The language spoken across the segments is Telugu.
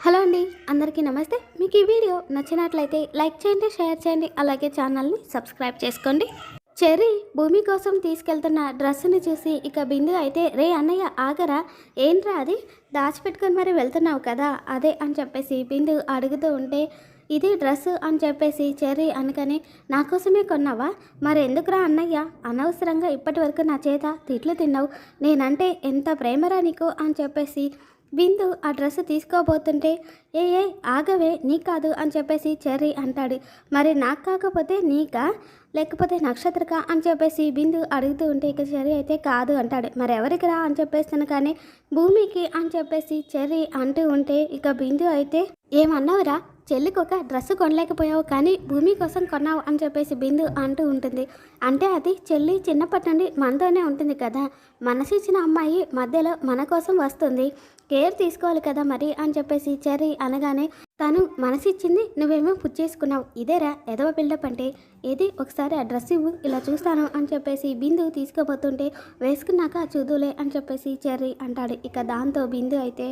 హలో అండి అందరికీ నమస్తే. మీకు ఈ వీడియో నచ్చినట్లయితే లైక్ చేయండి షేర్ చేయండి అలాగే ఛానల్ని సబ్స్క్రైబ్ చేసుకోండి. చెర్రీ భూమి కోసం తీసుకెళ్తున్న డ్రెస్సుని చూసి ఇక బిందు అయితే రే అన్నయ్య ఆగరా? ఏంట్రా అది? దాచిపెట్టుకొని మరి వెళ్తున్నావు కదా? అదే అని చెప్పేసి బిందు అడుగుతూ ఉంటే ఇది డ్రెస్ అని చెప్పేసి చెర్రీ అనుకని నా కోసమే కొన్నావా? మరి ఎందుకురా అన్నయ్య? అనవసరంగా ఇప్పటి వరకు నా చేత తిట్లు తిన్నావు. నేనంటే ఎంత ప్రేమరా నీకు? అని చెప్పేసి బిందు ఆ డ్రెస్ తీసుకోబోతుంటే ఏ ఏ ఆగవే నీ కాదు అని చెప్పేసి చెర్రీ అంటాడు. మరి నాకు కాకపోతే నీకా? లేకపోతే నక్షత్రక? అని చెప్పేసి బిందు అడుగుతూ ఉంటే ఇక చెర్రీ అయితే కాదు అంటాడు. మరి ఎవరికి రా అని చెప్పేస్తాను కానీ భూమికి అని చెప్పేసి చెర్రీ అంటూ ఉంటే ఇక బిందు అయితే ఏమన్నావురా? చెల్లికి ఒక డ్రెస్ కొనలేకపోయావు కానీ భూమి కోసం కొన్నావు అని చెప్పేసి బిందు అంటూ ఉంటుంది. అంటే అది చెల్లి చిన్నప్పటి నుండి మనతోనే ఉంటుంది కదా. మనసు ఇచ్చిన అమ్మాయి మధ్యలో మన కోసం వస్తుంది. కేర్ తీసుకోవాలి కదా మరి అని చెప్పేసి చెర్రీ అనగానే తను మనసిచ్చింది నువ్వేమో పుచ్చేసుకున్నావు ఇదేరా ఎదవ బిల్డప్ అంటే. ఏది? ఒకసారి ఆ డ్రెస్ ఇవ్వు ఇలా చూస్తాను అని చెప్పేసి బిందు తీసుకోబోతుంటే వేసుకున్నాక చూదులే అని చెప్పేసి చెర్రీ అంటాడు. ఇక దాంతో బిందు అయితే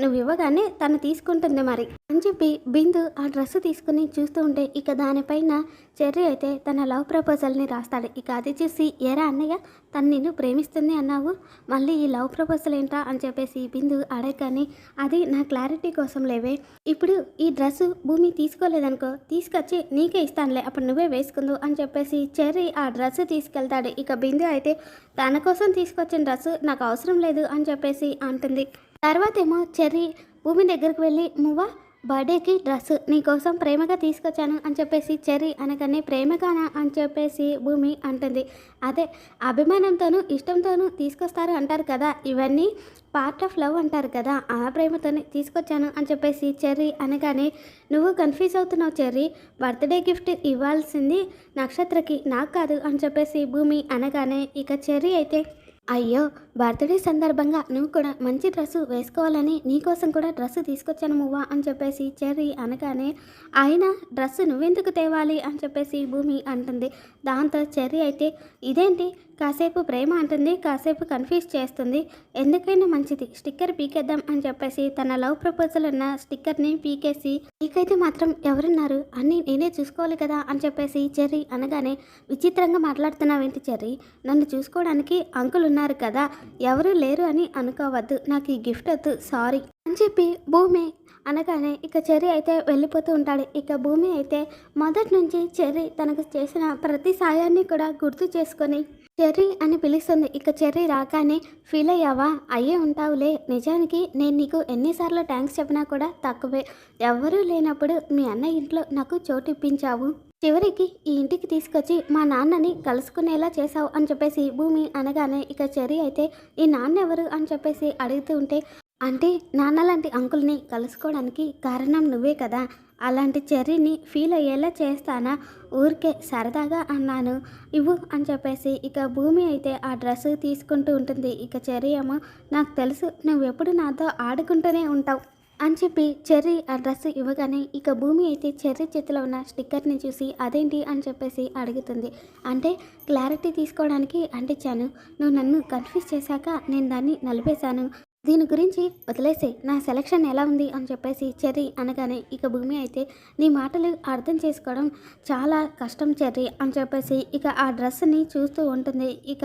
నువ్వు ఇవ్వగానే తను తీసుకుంటుంది మరి అని చెప్పి బిందు ఆ డ్రెస్ తీసుకుని చూస్తూ ఉంటే ఇక దానిపైన చెర్రీ అయితే తన లవ్ ప్రపోజల్ని రాస్తాడు. ఇక అది చూసి ఎరా అన్నయ్య తను నిన్ను ప్రేమిస్తుంది అన్నావు. మళ్ళీ ఈ లవ్ ప్రపోజల్ ఏంటా అని చెప్పేసి బిందు అడగని అది నా క్లారిటీ కోసం లేవే. ఇప్పుడు ఈ డ్రెస్ భూమి తీసుకోలేదనుకో తీసుకొచ్చి నీకే ఇస్తానులే. అప్పుడు నువ్వే వేసుకుందు. అని చెప్పేసి చెర్రీ ఆ డ్రెస్ తీసుకెళ్తాడు. ఇక బిందు అయితే తన కోసం తీసుకొచ్చిన డ్రెస్ నాకు అవసరం లేదు అని చెప్పేసి అంటుంది. తర్వాత ఏమో చెర్రీ భూమి దగ్గరికి వెళ్ళి మువ్వ బర్త్డేకి డ్రెస్ నీకోసం ప్రేమగా తీసుకొచ్చాను అని చెప్పేసి చెర్రీ అనగానే ప్రేమగానా? అని చెప్పేసి భూమి అంటుంది. అదే అభిమానంతోనూ ఇష్టంతోనూ తీసుకొస్తారు అంటారు కదా ఇవన్నీ పార్ట్ ఆఫ్ లవ్ అంటారు కదా ఆ ప్రేమతోనే తీసుకొచ్చాను అని చెప్పేసి చెర్రీ అనగానే నువ్వు కన్ఫ్యూజ్ అవుతున్నావు చెర్రీ బర్త్డే గిఫ్ట్ ఇవ్వాల్సింది నక్షత్రకి నాకు కాదు అని చెప్పేసి భూమి అనగానే ఇక చెర్రీ అయితే అయ్యో బర్త్డే సందర్భంగా నువ్వు కూడా మంచి డ్రెస్సు వేసుకోవాలని నీకోసం కూడా డ్రెస్సు తీసుకొచ్చాను మువ్వా అని చెప్పేసి చెర్రీ అనగానే ఆయన డ్రెస్సు నువ్వెందుకు తేవాలి అని చెప్పేసి భూమి అంటుంది. దాంతో చెర్రీ అయితే ఇదేంటి? కాసేపు ప్రేమ అంటుంది కాసేపు కన్ఫ్యూజ్ చేస్తుంది. ఎందుకైనా మంచిది స్టిక్కర్ పీకేద్దాం అని చెప్పేసి తన లవ్ ప్రపోజల్ ఉన్న స్టిక్కర్ని పీకేసి నీకైతే మాత్రం ఎవరున్నారు? అన్నీ నేనే చూసుకోవాలి కదా? అని చెప్పేసి చెర్రీ అనగానే విచిత్రంగా మాట్లాడుతున్నావేంటి చెర్రీ? నన్ను చూసుకోవడానికి అంకుల్ ఉన్నారు కదా ఎవరు లేరు అని అనుకోవద్దు. నాకు ఈ గిఫ్ట్ వద్దు. సారీ అని చెప్పి భూమి అనగానే ఇక చెర్రీ అయితే వెళ్ళిపోతూ ఉంటాడు. ఇక భూమి అయితే మొదటి నుంచి చెర్రీ తనకు చేసిన ప్రతి సాయాన్ని కూడా గుర్తు చేసుకొని చెర్రీ అని పిలుస్తుంది. ఇక చెర్రీ రాగానే ఫీల్ అయ్యావా? అయ్యే ఉంటావులే. నిజానికి నేను నీకు ఎన్నిసార్లు థ్యాంక్స్ చెప్పినా కూడా తక్కువే. ఎవ్వరూ లేనప్పుడు మీ అన్న ఇంట్లో నాకు చోటు ఇప్పించావు చివరికి ఈ ఇంటికి తీసుకొచ్చి మా నాన్నని కలుసుకునేలా చేశావు అని చెప్పేసి భూమి అనగానే ఇక చెర్రీ అయితే ఈ నాన్న ఎవరు? అని చెప్పేసి అడుగుతూ ఉంటే అంటే నాన్న లాంటి అంకుల్ని కలుసుకోవడానికి కారణం నువ్వే కదా. అలాంటి చెర్రీని ఫీల్ అయ్యేలా చేస్తానా? ఊరికే సరదాగా అన్నాను. ఇవ్వు అని చెప్పేసి ఇక భూమి అయితే ఆ డ్రెస్ తీసుకుంటూ ఉంటుంది. ఇక చెర్రీ ఏమో నాకు తెలుసు నువ్వెప్పుడు నాతో ఆడుకుంటూనే ఉంటావు అని చెప్పి చెర్రీ ఆ డ్రెస్ ఇవ్వగానే ఇక భూమి అయితే చెర్రీ చేతిలో ఉన్న స్టిక్కర్ని చూసి అదేంటి? అని చెప్పేసి అడుగుతుంది. అంటే క్లారిటీ తీసుకోవడానికి అంటించాను. నువ్వు నన్ను కన్ఫ్యూజ్ చేశాక నేను దాన్ని నలిపేశాను. దీని గురించి వదిలేసే నా సెలక్షన్ ఎలా ఉంది అని చెప్పేసి చెర్రీ అనగానే ఇక భూమి అయితే నీ మాటలు అర్థం చేసుకోవడం చాలా కష్టం చెర్రీ అని చెప్పేసి ఇక ఆ డ్రెస్ని చూస్తూ ఉంటుంది. ఇక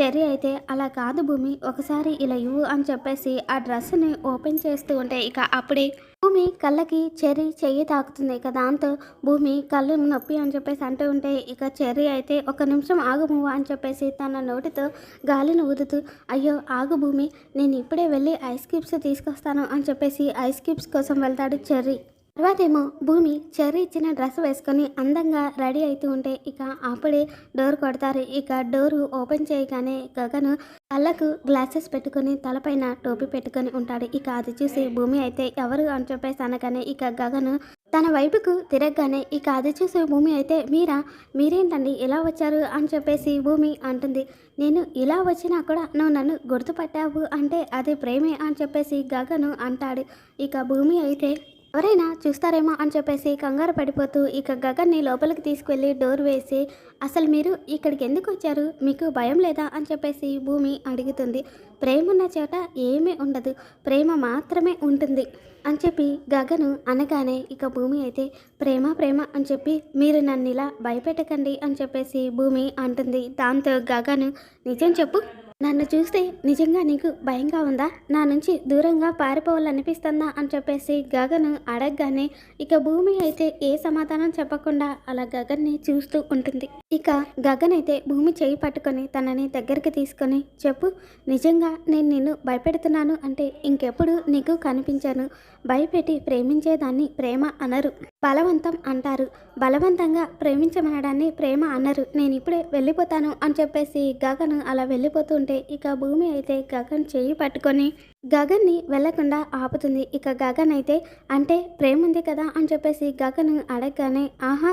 చెర్రీ అయితే అలా కాదు భూమి ఒకసారి ఇలా ఇవ్వు అని చెప్పేసి ఆ డ్రెస్ని ఓపెన్ చేస్తూ ఉంటే ఇక అప్పుడే భూమి కళ్ళకి చెర్రీ చెయ్యి తాకుతుంది ఇక దాంతో భూమి కళ్ళు నొప్పి అని చెప్పేసి అంటూ ఉంటే ఇక చెర్రీ అయితే ఒక నిమిషం ఆగు అని చెప్పేసి తన నోటితో గాలిని ఊదుతూ అయ్యో ఆగు భూమి నేను ఇప్పుడే వెళ్ళి ఐస్ క్యూబ్స్ తీసుకొస్తాను అని చెప్పేసి ఐస్ క్యూబ్స్ కోసం వెళ్తాడు చెర్రీ. తర్వాతేమో భూమి చెర్రీ ఇచ్చిన డ్రెస్ వేసుకొని అందంగా రెడీ అవుతూ ఉంటే ఇక అప్పుడే డోర్ కొడతారు. ఇక డోరు ఓపెన్ చేయగానే గగను కళ్ళకు గ్లాసెస్ పెట్టుకొని తలపైన టోపీ పెట్టుకొని ఉంటాడు. ఇక అది చూసి భూమి అయితే ఎవరు అని చెప్పేసి అనగానే ఇక గగను తన వైపుకు తిరగగానే ఇక అది చూసే భూమి అయితే మీరా? మీరేంటండి ఇలా వచ్చారు అని చెప్పేసి భూమి అంటుంది. నేను ఇలా వచ్చినా కూడా నువ్వు నన్ను గుర్తుపట్టావు అంటే అది ప్రేమే అని చెప్పేసి గగను అంటాడు. ఇక భూమి అయితే ఎవరైనా చూస్తారేమో అని చెప్పేసి కంగారు పడిపోతూ ఇక గగన్ని లోపలికి తీసుకువెళ్ళి డోర్ వేసి అసలు మీరు ఇక్కడికి ఎందుకు వచ్చారు? మీకు భయం లేదా? అని చెప్పేసి భూమి అడుగుతుంది. ప్రేమ ఉన్న చోట ఏమీ ఉండదు. ప్రేమ మాత్రమే ఉంటుంది. అని చెప్పి గగను అనగానే ఇక భూమి అయితే ప్రేమ ప్రేమ అని చెప్పి మీరు నన్ను ఇలా భయపెట్టకండి అని చెప్పేసి భూమి అంటుంది. దాంతో గగను నిజం చెప్పు. నన్ను చూస్తే నిజంగా నీకు భయంగా ఉందా? నా నుంచి దూరంగా పారిపోవాలనిపిస్తుందా? అని చెప్పేసి గగను అడగగానే ఇక భూమి అయితే ఏ సమాధానం చెప్పకుండా అలా గగన్ని చూస్తూ ఉంటుంది. ఇక గగన్ అయితే భూమి చేయి పట్టుకొని తనని దగ్గరికి తీసుకొని చెప్పు నిజంగా నేను నిన్ను భయపెడుతున్నాను అంటే ఇంకెప్పుడు నీకు కనిపించాను. భయపెట్టి ప్రేమించేదాన్ని ప్రేమ అనరు. బలవంతం అంటారు. బలవంతంగా ప్రేమించమనడాన్ని ప్రేమ అన్నారు నేను ఇప్పుడే వెళ్ళిపోతాను అని చెప్పేసి గగన్ అలా వెళ్ళిపోతుంటే ఇక భూమి అయితే గగన్ చేయి పట్టుకొని గగన్ని వెళ్ళకుండా ఆపుతుంది. ఇక గగన్ అయితే అంటే ప్రేమ ఉంది కదా అని చెప్పేసి గగన్ అడగగానే ఆహా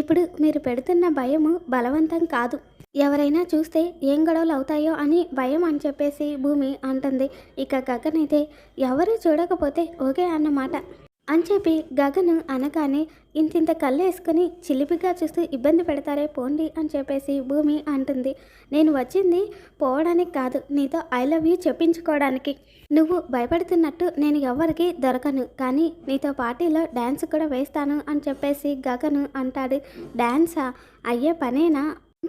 ఇప్పుడు మీరు పెడుతున్న భయము బలవంతం కాదు. ఎవరైనా చూస్తే ఏం గొడవలు అవుతాయో అని భయం అని చెప్పేసి భూమి అంటుంది. ఇక గగన్ అయితే ఎవరు చూడకపోతే ఓకే అన్నమాట. అని చెప్పి గగను అనగానే ఇంతింత కళ్ళు వేసుకుని చిలిపిగా చూస్తూ ఇబ్బంది పెడతారే పోండి అని చెప్పేసి భూమి అంటుంది. నేను వచ్చింది పోవడానికి కాదు నీతో ఐ లవ్ యూ చెప్పించుకోవడానికి. నువ్వు భయపడుతున్నట్టు నేను ఎవరికి దొరకను కానీ నీతో పార్టీలో డ్యాన్స్ కూడా వేస్తాను అని చెప్పేసి గగను అంటాడు. డ్యాన్సా అయ్యే పనేనా?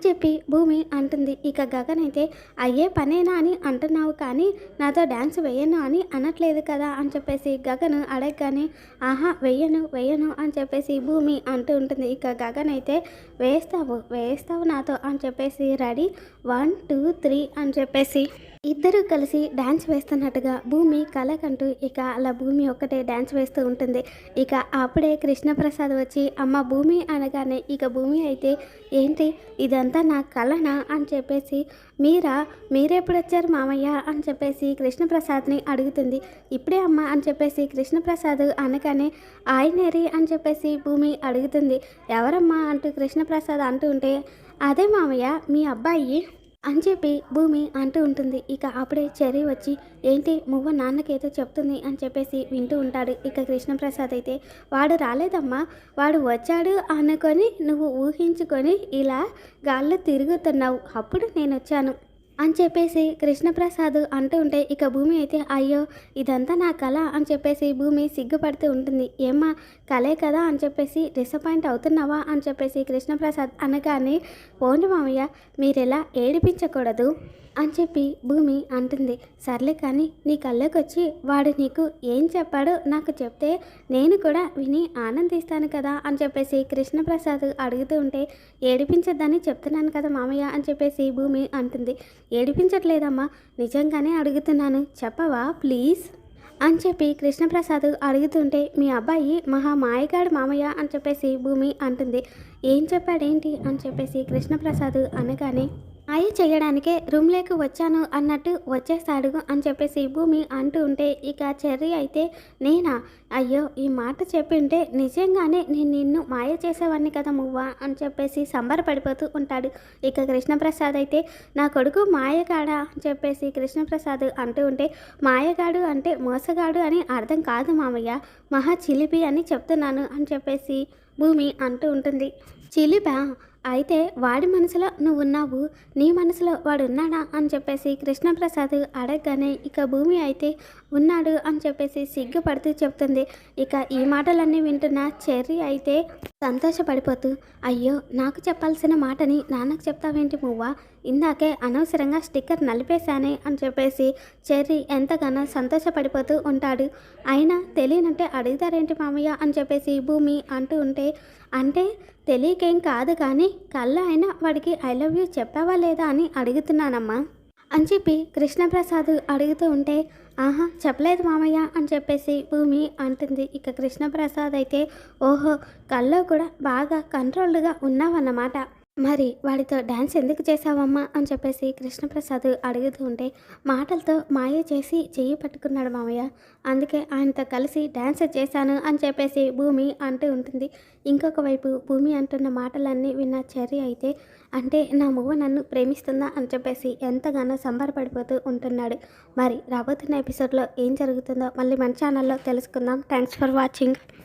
చెప్పి భూమి అంటుంది. ఇక గగన్ అయితే అయ్యే పనేనా అని అంటున్నావు కానీ నాతో డ్యాన్స్ వేయను అని అనట్లేదు కదా అని చెప్పేసి గగన్ అడగగానే ఆహా వేయను వేయను అని చెప్పేసి భూమి అంటూ ఉంటుంది. ఇక గగన్ అయితే వేస్తావు వేస్తావు నాతో అని చెప్పేసి రెడీ. వన్ టూ త్రీ అని చెప్పేసి ఇద్దరు కలిసి డ్యాన్స్ వేస్తున్నట్టుగా భూమి కలకంటూ ఇక అలా భూమి ఒక్కటే డ్యాన్స్ వేస్తూ ఉంటుంది. ఇక అప్పుడే కృష్ణప్రసాద్ వచ్చి అమ్మ భూమి అనగానే ఇక భూమి అయితే ఏంటి ఇదంతా నా కలనా? అని చెప్పేసి మీరా? మీరెప్పుడు వచ్చారు మామయ్య? అని చెప్పేసి కృష్ణప్రసాద్ని అడుగుతుంది. ఇప్పుడే అమ్మ అని చెప్పేసి కృష్ణప్రసాద్ అనగానే ఆయనేరి అని చెప్పేసి భూమి అడుగుతుంది. ఎవరమ్మా? అంటూ కృష్ణప్రసాద్ అంటూ ఉంటే అదే మామయ్య మీ అబ్బాయి? అని చెప్పి భూమి అంటూ ఉంటుంది. ఇక అప్పుడే చెర్రీ వచ్చి ఏంటి మువ్వ నాన్నకేదో చెప్తుంది అని చెప్పేసి వింటూ ఉంటాడు. ఇక కృష్ణప్రసాద్ అయితే వాడు రాలేదమ్మా. వాడు వచ్చాడు అనుకొని నువ్వు ఊహించుకొని ఇలా గాల్లో తిరుగుతున్నావు. అప్పుడు నేను వచ్చాను. అని చెప్పేసి కృష్ణప్రసాద్ అంటూ ఉంటే ఇక భూమి అయితే అయ్యో ఇదంతా నా కళ అని చెప్పేసి భూమి సిగ్గుపడుతూ ఉంటుంది. ఏమ్మా కలే కదా అని చెప్పేసి డిసప్పాయింట్ అవుతున్నావా అని చెప్పేసి కృష్ణప్రసాద్ అనగానే పోండి మామయ్య మీరెలా ఏడిపించకూడదు? అని చెప్పి భూమి అంటుంది. సర్లే కానీ నీ కళ్ళకి వచ్చి వాడు నీకు ఏం చెప్పాడో నాకు చెప్తే నేను కూడా విని ఆనందిస్తాను కదా అని చెప్పేసి కృష్ణప్రసాద్ అడుగుతూ ఉంటే ఏడిపించద్దని చెప్తున్నాను కదా మామయ్య అని చెప్పేసి భూమి అంటుంది. ఏడిపించట్లేదమ్మా నిజంగానే అడుగుతున్నాను. చెప్పవా ప్లీజ్? అని చెప్పి కృష్ణప్రసాద్ అడుగుతుంటే మీ అబ్బాయి మహా మాయగాడు మామయ్య అని చెప్పేసి భూమి అంటుంది. ఏం చెప్పాడేంటి అని చెప్పేసి కృష్ణప్రసాద్ అనగానే మాయ చేయడానికే రూమ్లోకి వచ్చాను అన్నట్టు వచ్చేస్తాడు అని చెప్పేసి భూమి అంటూ ఉంటే ఇక చెర్రీ అయితే నేనా? అయ్యో ఈ మాట చెప్పింటే నిజంగానే నేను నిన్ను మాయ చేసేవాడిని కదా మువ్వా? అని చెప్పేసి సంబరపడిపోతూ ఉంటాడు. ఇక కృష్ణప్రసాద్ అయితే నా కొడుకు మాయగాడా? అని చెప్పేసి కృష్ణప్రసాద్ అంటూ ఉంటే మాయగాడు అంటే మోసగాడు అని అర్థం కాదు మామయ్య. మహా చిలిపి అని చెప్తున్నాను అని చెప్పేసి భూమి అంటూ ఉంటుంది. చిలిపా? అయితే వాడి మనసులో నువ్వు ఉన్నావు నీ మనసులో వాడు ఉన్నాడా అని చెప్పేసి కృష్ణప్రసాద్ అడగగానే ఇక భూమి అయితే ఉన్నాడు అని చెప్పేసి సిగ్గుపడుతూ చెప్తుంది. ఇక ఈ మాటలన్నీ వింటున్న చెర్రీ అయితే సంతోషపడిపోతూ అయ్యో నాకు చెప్పాల్సిన మాటని నాన్నకు చెప్తావేంటి మువ్వా? ఇందాకే అనవసరంగా స్టిక్కర్ నలిపేశానే అని చెప్పేసి చెర్రీ ఎంతగానో సంతోషపడిపోతూ ఉంటాడు. అయినా తెలియనంటే అడుగుతారేంటి మామయ్య అని చెప్పేసి భూమి అంటూ ఉంటే అంటే తెలియకేం కాదు కానీ కళ్ళ అయినా వాడికి ఐ లవ్ యూ చెప్పావా లేదా అని అడుగుతున్నానమ్మా. అని చెప్పి కృష్ణప్రసాద్ అడుగుతూ ఉంటే ఆహా చెప్పలేదు మామయ్య అని చెప్పేసి భూమి అంటుంది. ఇక కృష్ణప్రసాద్ అయితే ఓహో కల్లో కూడా బాగా కంట్రోల్డ్గా ఉన్నావన్నమాట. మరి వాడితో డ్యాన్స్ ఎందుకు చేసావమ్మా అని చెప్పేసి కృష్ణప్రసాద్ అడుగుతూ ఉంటే మాటలతో మాయ చేసి చెయ్యి పట్టుకున్నాడు మామయ్య. అందుకే ఆయనతో కలిసి డ్యాన్స్ చేశాను అని చెప్పేసి భూమి అంటూ ఉంటుంది. ఇంకొక వైపు భూమి అంటున్న మాటలన్నీ విన్న చెర్రీ అయితే అంటే నా మువ్వ నన్ను ప్రేమిస్తుందా అని చెప్పేసి ఎంతగానో సంబరపడిపోతూ ఉంటున్నాడు. మరి రాబోతున్న ఎపిసోడ్లో ఏం జరుగుతుందో మళ్ళీ మన ఛానల్లో తెలుసుకుందాం. Thanks for watching